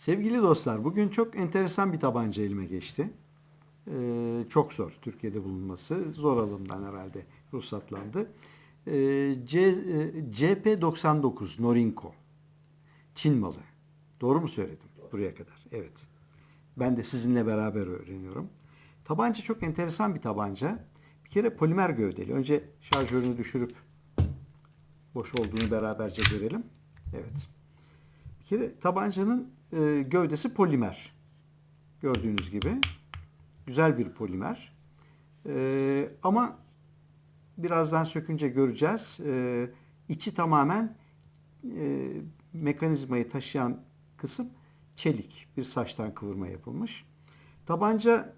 Sevgili dostlar, bugün çok enteresan bir tabanca elime geçti. Ee, çok zor Türkiye'de bulunması. Zor alımdan herhalde ruhsatlandı. Ee, C, e, CP99 Norinco. Çin malı. Doğru mu söyledim buraya kadar? Evet. Ben de sizinle beraber öğreniyorum. Tabanca çok enteresan bir tabanca. Bir kere polimer gövdeli. Önce şarjörünü düşürüp boş olduğunu beraberce görelim. Evet. Kere tabancanın e, gövdesi polimer. Gördüğünüz gibi. Güzel bir polimer. E, ama birazdan sökünce göreceğiz. E, içi tamamen e, mekanizmayı taşıyan kısım çelik. Bir saçtan kıvırma yapılmış. Tabanca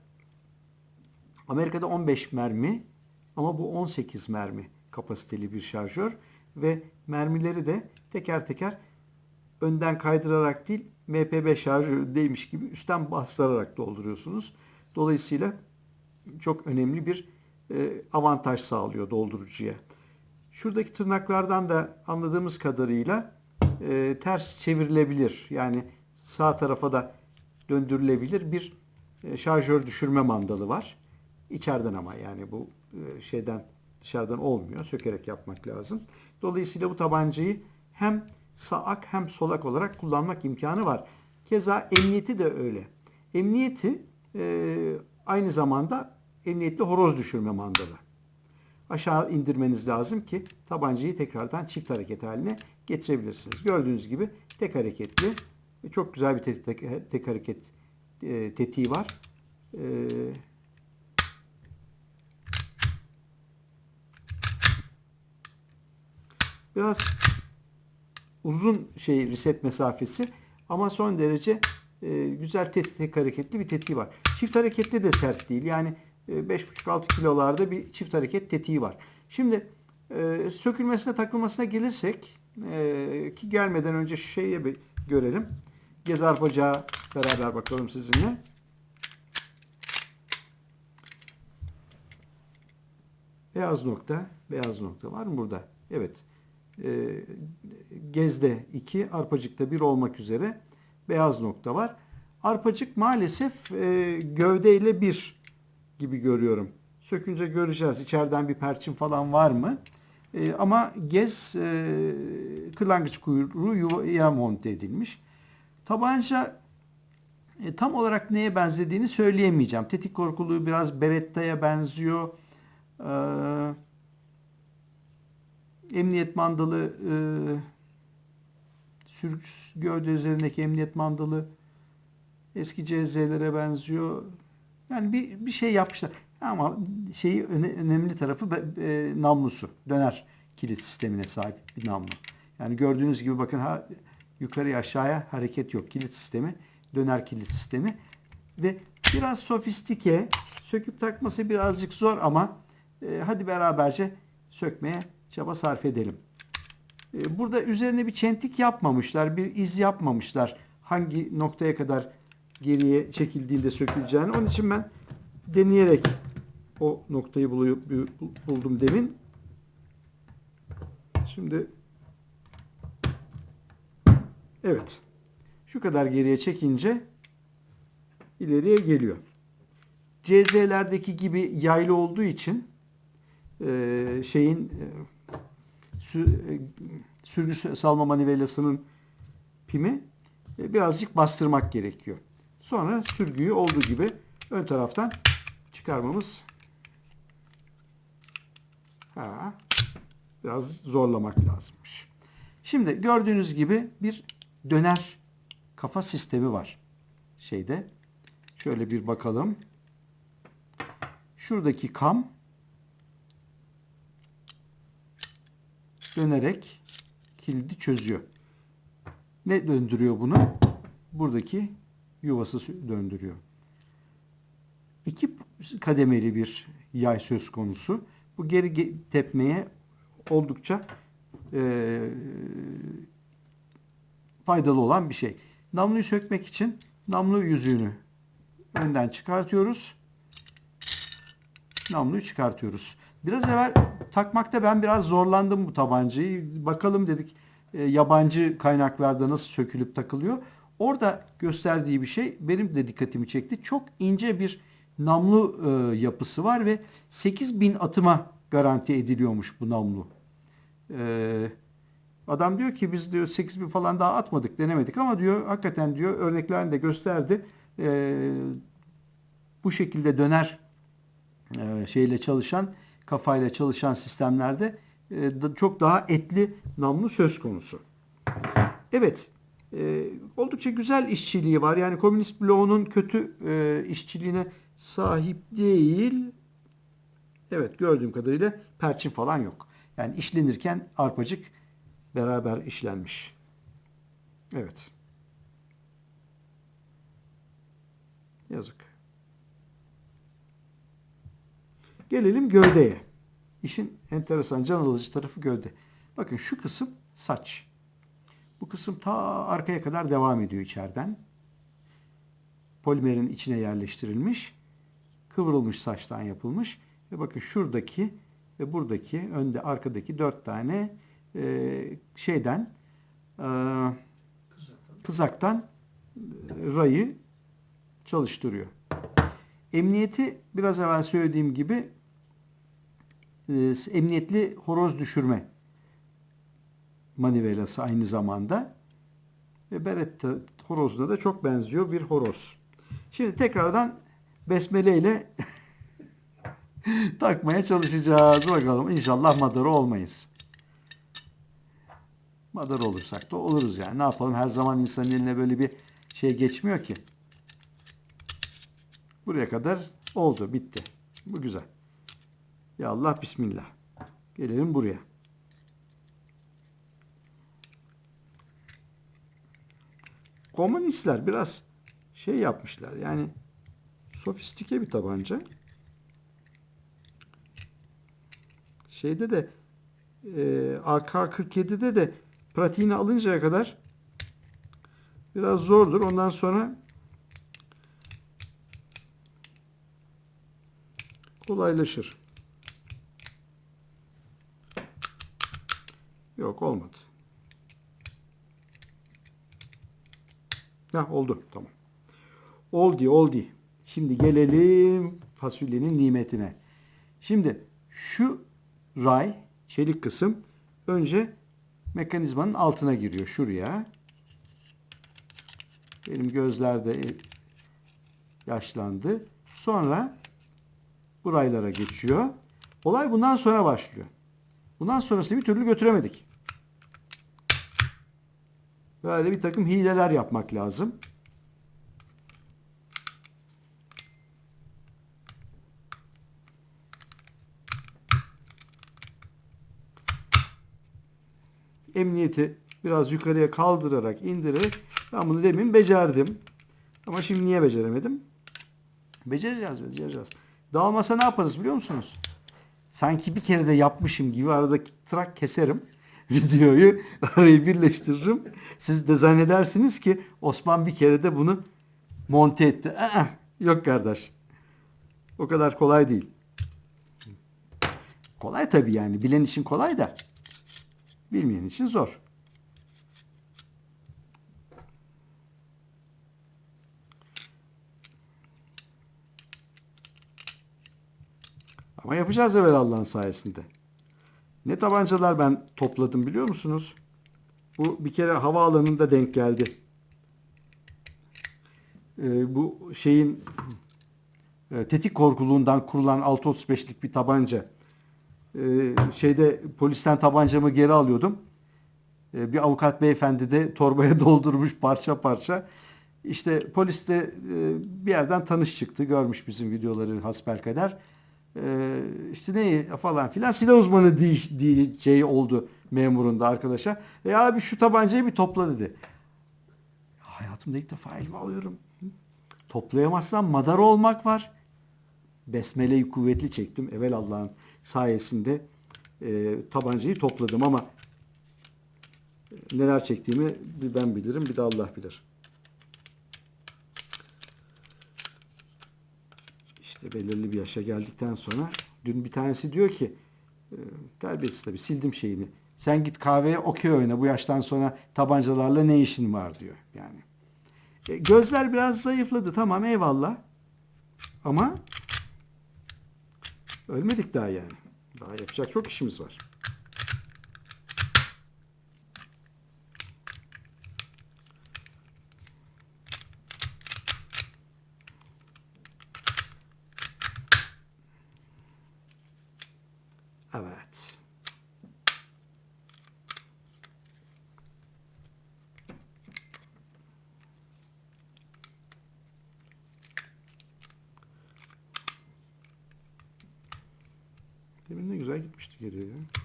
Amerika'da 15 mermi ama bu 18 mermi kapasiteli bir şarjör ve mermileri de teker teker önden kaydırarak değil MP5 şarjöründeymiş gibi üstten bastırarak dolduruyorsunuz. Dolayısıyla çok önemli bir e, avantaj sağlıyor doldurucuya. Şuradaki tırnaklardan da anladığımız kadarıyla e, ters çevrilebilir. Yani sağ tarafa da döndürülebilir bir e, şarjör düşürme mandalı var. İçeriden ama yani bu e, şeyden dışarıdan olmuyor. Sökerek yapmak lazım. Dolayısıyla bu tabancayı hem sağak hem solak olarak kullanmak imkanı var. Keza emniyeti de öyle. Emniyeti e, aynı zamanda emniyetli horoz düşürme mandalı. Aşağı indirmeniz lazım ki tabancayı tekrardan çift hareket haline getirebilirsiniz. Gördüğünüz gibi tek hareketli ve çok güzel bir tek, tek, tek hareket e, tetiği var. E, biraz uzun şey reset mesafesi ama son derece e, güzel tek, tek hareketli bir tetiği var. Çift hareketli de sert değil. Yani e, 5,5-6 kilolarda bir çift hareket tetiği var. Şimdi e, sökülmesine takılmasına gelirsek e, ki gelmeden önce şu şeyi bir görelim. Gez arpacağı beraber bakalım sizinle. Beyaz nokta, beyaz nokta var mı burada? Evet. E, gezde 2, arpacıkta 1 olmak üzere beyaz nokta var. Arpacık maalesef e, gövdeyle 1 gibi görüyorum. Sökünce göreceğiz. İçeriden bir perçin falan var mı? E, ama gez e, kırlangıç kuyruğu yuvaya monte edilmiş. Tabanca e, tam olarak neye benzediğini söyleyemeyeceğim. Tetik korkuluğu biraz Beretta'ya benziyor. Ee, emniyet mandalı e, sürgü gövde üzerindeki emniyet mandalı eski CZ'lere benziyor. Yani bir, bir şey yapmışlar. Ama şeyi öne, önemli tarafı e, namlusu. Döner kilit sistemine sahip bir namlu. Yani gördüğünüz gibi bakın ha, yukarıya aşağıya hareket yok. Kilit sistemi döner kilit sistemi ve biraz sofistike söküp takması birazcık zor ama e, hadi beraberce sökmeye çaba sarf edelim. E, burada üzerine bir çentik yapmamışlar, bir iz yapmamışlar. Hangi noktaya kadar geriye çekildiğinde söküleceğini. Onun için ben deneyerek o noktayı buldum demin. Şimdi evet şu kadar geriye çekince ileriye geliyor. CZ'lerdeki gibi yaylı olduğu için e, şeyin e, sürgü salma manivelasının pimi e, birazcık bastırmak gerekiyor. Sonra sürgüyü olduğu gibi ön taraftan çıkarmamız ha, biraz zorlamak lazımmış. Şimdi gördüğünüz gibi bir döner kafa sistemi var şeyde. Şöyle bir bakalım. Şuradaki kam dönerek kilidi çözüyor. Ne döndürüyor bunu? Buradaki yuvası döndürüyor. İki kademeli bir yay söz konusu. Bu geri tepmeye oldukça e, faydalı olan bir şey. Namluyu sökmek için namlu yüzüğünü önden çıkartıyoruz. Namluyu çıkartıyoruz. Biraz evvel takmakta ben biraz zorlandım bu tabancayı. Bakalım dedik e, yabancı kaynaklarda nasıl sökülüp takılıyor. orada gösterdiği bir şey benim de dikkatimi çekti. Çok ince bir namlu e, yapısı var ve 8000 atıma garanti ediliyormuş bu namlu. E, adam diyor ki biz diyor 8000 falan daha atmadık denemedik ama diyor hakikaten diyor örneklerini de gösterdi. E, bu şekilde döner e, şeyle çalışan kafayla çalışan sistemlerde e, çok daha etli namlu söz konusu. Evet. e, oldukça güzel işçiliği var. Yani komünist bloğunun kötü e, işçiliğine sahip değil. Evet gördüğüm kadarıyla perçin falan yok. Yani işlenirken arpacık beraber işlenmiş. Evet. Yazık. Gelelim gövdeye. İşin enteresan can alıcı tarafı gövde. Bakın şu kısım saç. Bu kısım ta arkaya kadar devam ediyor içeriden. Polimerin içine yerleştirilmiş. Kıvrılmış saçtan yapılmış. Ve bakın şuradaki ve buradaki önde arkadaki dört tane e, şeyden e, kızaktan rayı çalıştırıyor. Emniyeti biraz evvel söylediğim gibi e, emniyetli horoz düşürme manivelası aynı zamanda. Ve Beretta horozuna da çok benziyor bir horoz. Şimdi tekrardan besmele ile takmaya çalışacağız. Bakalım inşallah madara olmayız. Madara olursak da oluruz yani. Ne yapalım her zaman insanın eline böyle bir şey geçmiyor ki. Buraya kadar oldu, bitti. Bu güzel. Ya Allah bismillah. Gelelim buraya. Komünistler biraz şey yapmışlar. Yani sofistike bir tabanca. Şeyde de e, AK-47'de de pratiğini alıncaya kadar biraz zordur. Ondan sonra kolaylaşır. Yok olmadı. Ha oldu. Tamam. Oldu oldu. Şimdi gelelim fasulyenin nimetine. Şimdi şu ray, çelik kısım önce mekanizmanın altına giriyor. Şuraya. Benim gözler de yaşlandı. Sonra bu raylara geçiyor. Olay bundan sonra başlıyor. Bundan sonrasını bir türlü götüremedik. Böyle bir takım hileler yapmak lazım. Emniyeti biraz yukarıya kaldırarak, indirerek ben bunu demin becerdim. Ama şimdi niye beceremedim? Becereceğiz, becereceğiz. Dağılmasa ne yaparız biliyor musunuz? Sanki bir kere de yapmışım gibi aradaki trak keserim. Videoyu arayı birleştiririm. Siz de zannedersiniz ki Osman bir kere de bunu monte etti. Aa, yok kardeş. O kadar kolay değil. Kolay tabii yani. Bilen için kolay da. Bilmeyen için zor. Ama yapacağız evvel Allah'ın sayesinde. Ne tabancalar ben topladım biliyor musunuz? Bu bir kere havaalanında denk geldi. Ee, bu şeyin e, tetik korkuluğundan kurulan 6.35'lik bir tabanca. Ee, şeyde polisten tabancamı geri alıyordum. Ee, bir avukat beyefendi de torbaya doldurmuş parça parça. İşte polis de e, bir yerden tanış çıktı. Görmüş bizim videoları hasbelkader. Ee, işte ne falan filan silah uzmanı diye- diyeceği oldu memurun da arkadaşa. E abi şu tabancayı bir topla dedi. Hayatımda ilk defa elime alıyorum. Toplayamazsam madara olmak var. Besmele'yi kuvvetli çektim. Evvel Allah'ın sayesinde e, tabancayı topladım ama e, neler çektiğimi ben bilirim bir de Allah bilir. İşte belirli bir yaşa geldikten sonra dün bir tanesi diyor ki e, terbiyesiz tabii sildim şeyini. Sen git kahveye okey oyna bu yaştan sonra tabancalarla ne işin var diyor yani. E, gözler biraz zayıfladı. Tamam eyvallah. Ama ölmedik daha yani. Daha yapacak çok işimiz var. Evet. Demin ne güzel gitmişti geriye. ya.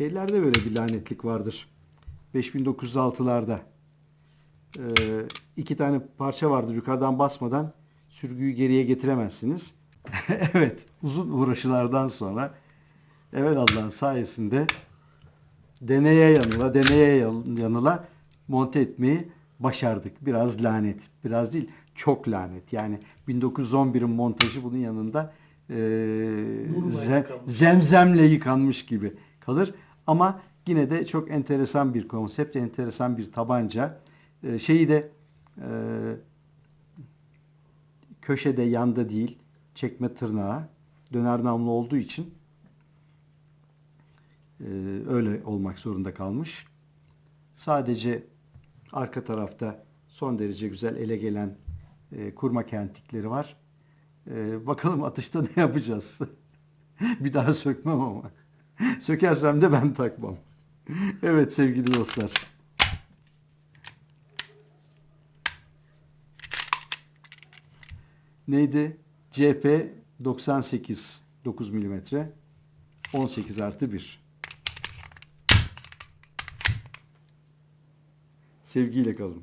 Şeylerde böyle bir lanetlik vardır. 5906'larda. Ee, iki tane parça vardır. Yukarıdan basmadan sürgüyü geriye getiremezsiniz. evet. Uzun uğraşılardan sonra evet Allah'ın sayesinde deneye yanıla, deneye yan- yanıla monte etmeyi başardık. Biraz lanet. Biraz değil. Çok lanet. Yani 1911'in montajı bunun yanında eee, Nurla ze- yıkanmış. zemzemle yıkanmış gibi kalır. Ama yine de çok enteresan bir konsept, enteresan bir tabanca. Ee, şeyi de e, köşede yanda değil, çekme tırnağı, döner namlu olduğu için e, öyle olmak zorunda kalmış. Sadece arka tarafta son derece güzel ele gelen e, kurma kentikleri var. E, bakalım atışta ne yapacağız? bir daha sökmem ama. Sökersem de ben takmam. Evet sevgili dostlar. Neydi? CP 98 9 mm 18 artı 1. Sevgiyle kalın.